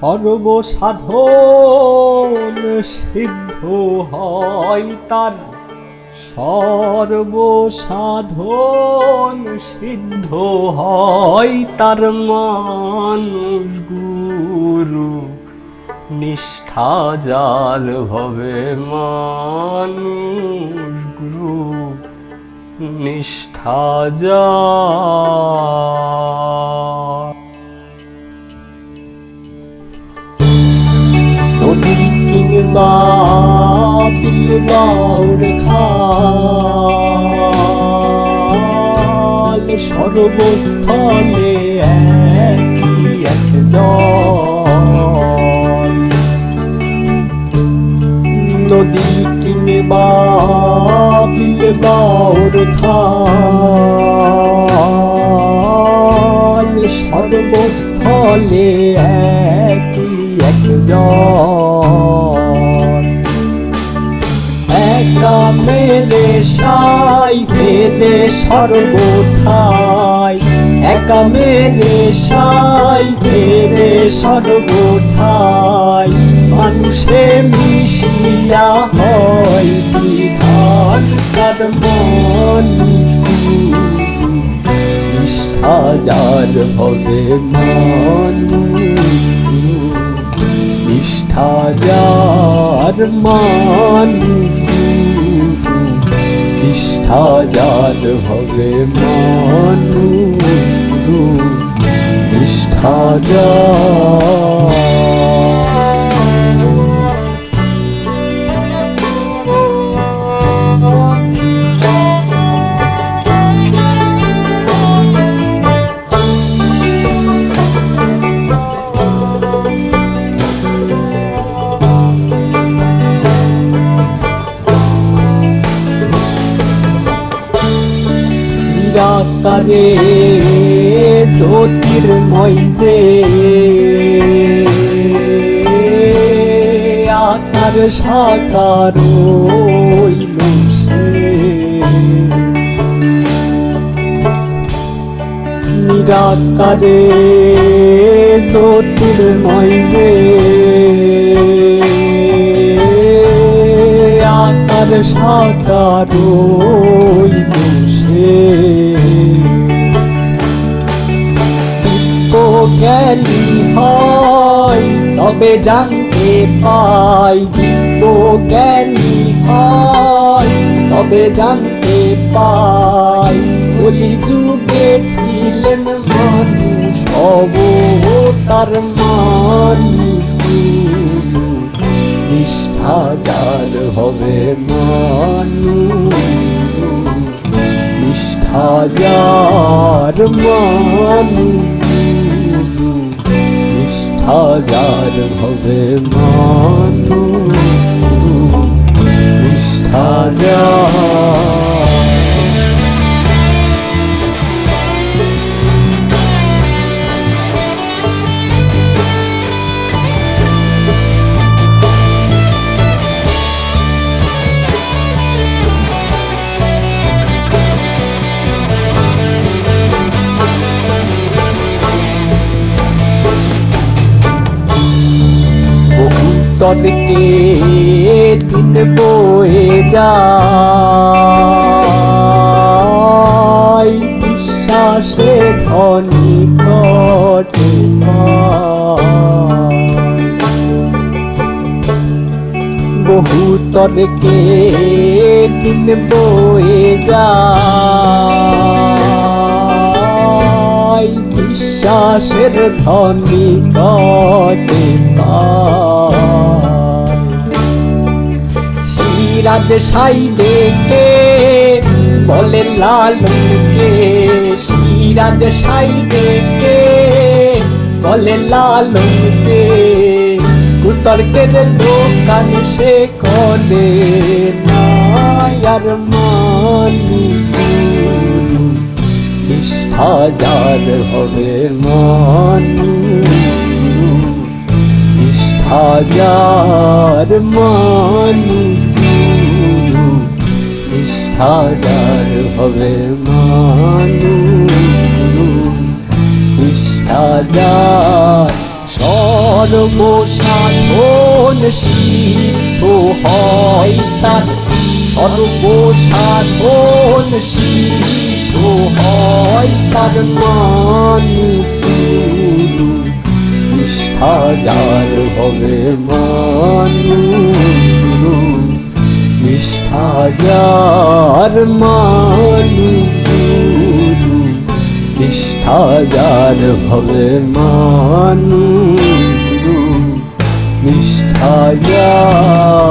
সর্বসাধন সিদ্ধ হয় তার। সর্বসাধন সিদ্ধ হয় তার মানুষ গুরু নিষ্ঠা যার হবে মানুষ গুরু নিষ্ঠা যার নদী কিংবা বিলবাউর খাল সর্বস্থলে একই এক জল নদী কিংবা বিলবাউর খাল, সর্বস্থলে একই এক জল একা মেলে সাই মেলে সর্বঠাই। একা মেলে সাই মেলে সর্বঠাই। মানুষে মিশিয়া হয় বিধান তার মানুষ হাজার হবে মানুষ নিষ্ঠা যার মানুষ যার হবে মানুষ নিষ্ঠা যার। নিরাকারে জ্যোতির্ময় যে। আকার সাকার নিরাকারে জ্যোতির্ময় যে। আকার সাকার তবে জানতে পাই দিব্য জ্ঞানী হয়, তবে জানতে পাই কলি যুগে ছিলেন মানুষ, অবতার মানুষ। নিষ্ঠা হবে মানুষ, নিষ্ঠা যার মানুষ। নিষ্ঠা ভবে মানুষ নিষ্ঠা তটকে দিন বয়ে যায়। বিশ্বাসে ধনী কটে বহু তটকে দিন বয়ে যায়। বিশ্বাসের ধনী কটে সিরাজ সাই ডেকে বলে লাল লালনকে সিরাজ সাই ডেকে বলে লাল লালনকে কুতর্কের দোকান সে করে নায়ার মানি হাজার হবে মানুষ হাজার মানুষ হাজার হবে মানুষ। হাজার সব সর্বসাধন সিদ্ধ হয় তার। সর্বসাধন সিদ্ধ হয় তার মানুষ। গুরু নিষ্ঠা যার হবে মানুষ। যার মানুষ গুরু নিষ্ঠা যার ভবে মানুষ গুরু নিষ্ঠা যার